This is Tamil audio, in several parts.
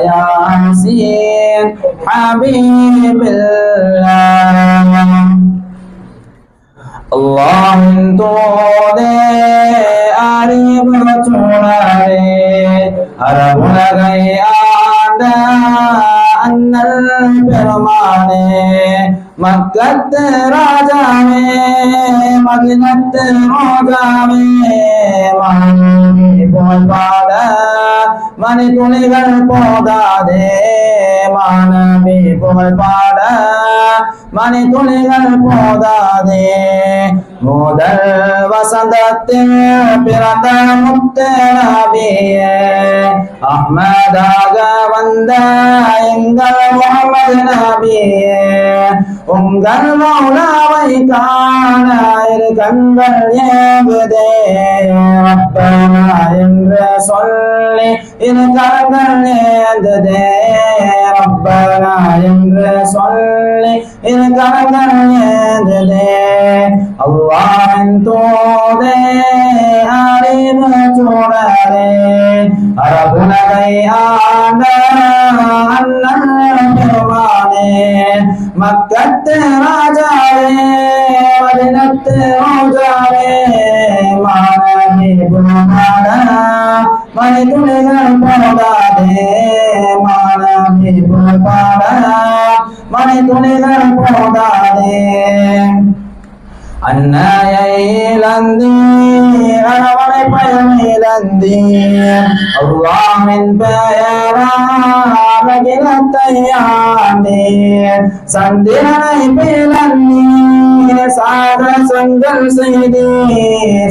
وياسين حبيب الله. الله تودي أريب تولاري أربلغي آدى أن البرماني. مكت راجامي مكت راجامي مهني بول மணி துணிகள் போதாதே மாணவி புகழ் பாட. மணி துணிகள் போதாதே முதல் வசந்தத்தில் பிறந்த முத்தனபியே அஹ்மதாக வந்த எங்கள் முகமது நபியே உங்கள் மௌலாவை காண இரு கண்கள் ஏங்குதே. ரப்பனா என்று சொல்ல இரு கண்கள் ஏந்ததே ரப்பனா என்று சொல்லி இரு கண்கள் ஏந்ததே அல்லாஹின் தூதே அறிவு சூடரே அரபுலகை ஆண்ட அண்ணன் பெருமானே. மக்கத்து ராஜா துணிகள் போதாதே மாணவி புறப்பாட மணி துணிகள் போதாதே அன்னையை இழந்தி கணவனை பயம் இழந்தி அல்லாமின் பெயராகிலத்தை ஆண்டி சந்திரனை பிளந்தீர் சார செங்கல் செய்தி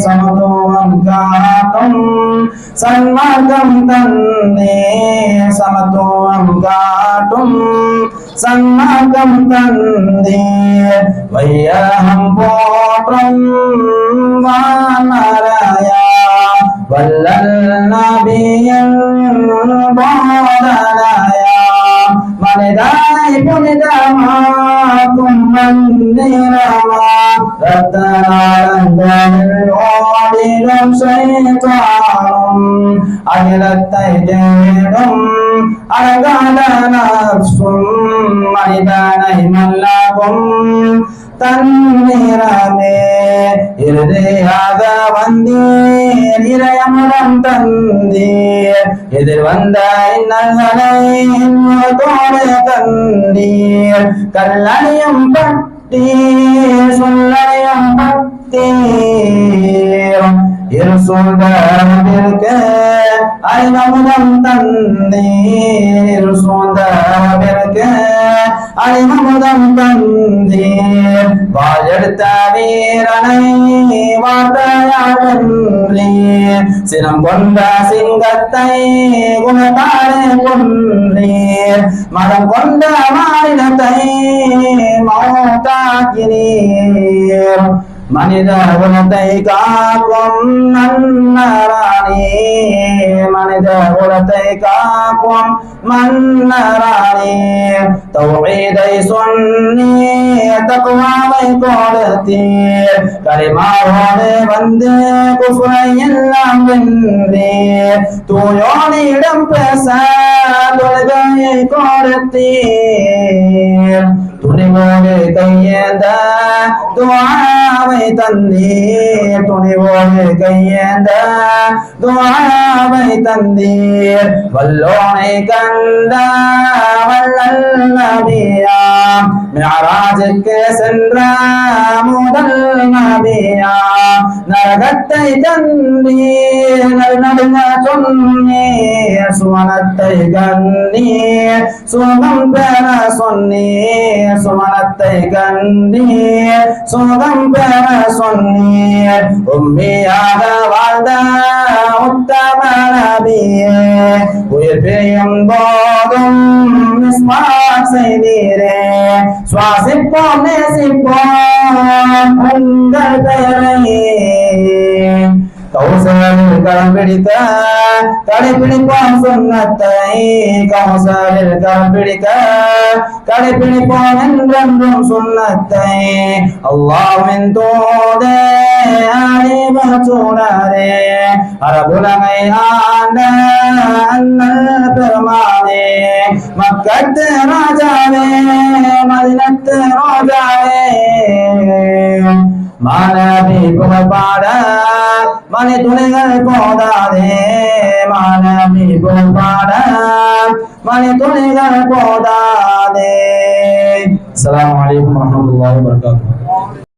சமத்துவம் காக்கும் சன்மார்க்கம் தந்தே சமத்துவம் காட்டும் சன்மார்க்கம் தந்தே வையகம் போற்றும் வானரையா. வல்லல் நபியன் போதனாயா மனிதாய் புனிதமா من ديننا ربنا لن அகிலம் செய்தாரும் அகிலத்தை தேடும் அழகான நப்சும் மனிதனை மல்லகும் தன்னிறமே இறுதியாக வந்தீர் இறையமுடன் தந்தீர் எதிர் வந்த இன்னல்களை தோடு தந்தீர் கல்லணியும் பட்டீர் பட்டி பட்டீர் இரு சூழ்ந்திற்கு அறிவமுதம் தந்தீர். சூழ்ந்திற்கு அறிவமுதம் தந்தீர். வாழெடுத்த வீரனை வார்த்தையாளன்றீர் சினம் கொண்ட சிங்கத்தை குணத்தாலே கொன்றீர். மதம் கொண்ட மாநிலத்தை மௌத்தாக்கினீர் மனித குலத்தை காக்கும் மன்னராணி. மனித குலத்தை காக்கும் மன்னராணி. தௌஹீதை சொன்னி தக்குவாவை கொடுத்தி கலிமாவோடு வந்து குஃப்ரை எல்லாம் வென்றி தூயோனிடம் பேச தொழுகையை கொடுத்தீர். துணிவோடு கையேந்த துவாவை தந்தீர் துணிவோடு கையேந்த துவாவை தந்தீர். வல்லோனை கந்த வள்ளல் நபியா மியராஜுக்கு சென்ற முதல் நபியாம் நரகத்தை தந்தீர் நடுங்க சொன்னீர். சுவனத்தை கண்ணீர் சுகம் பெற சொன்னீர். சுமணத்தை கண்டீர் சுகம் பெற சொன்னீர். உண்மையாக வாழ்ந்த உத்தம நபியே உயிர் பிரியும் போதும் செய்தீரே. சுவாசிப்போம் நேசிப்போம் உங்கள் பெயரையே. கரம் பிடித்த கடைபிடிப்போம் சுண்ணத்தை கௌசலில் கரம் பிடித்த கடைபிடிப்போம் என்றென்றும் சுண்ணத்தை அல்லாவின் தோதே அறிவச்சூடரே அரபுலகை ஆண்ட அண்ணல் பெருமானே மக்கத்து ராஜாவே மதினத்து ராஜாவே. மாணவி புகழ்பாட மணி துணிகள் போதாதே. மாணவி புகழ்பாட மணி துணிகள் போதாதே. அஸ்ஸலாமு அலைக்கும் வரமத்துல்லாஹி வபரகாத்துஹு.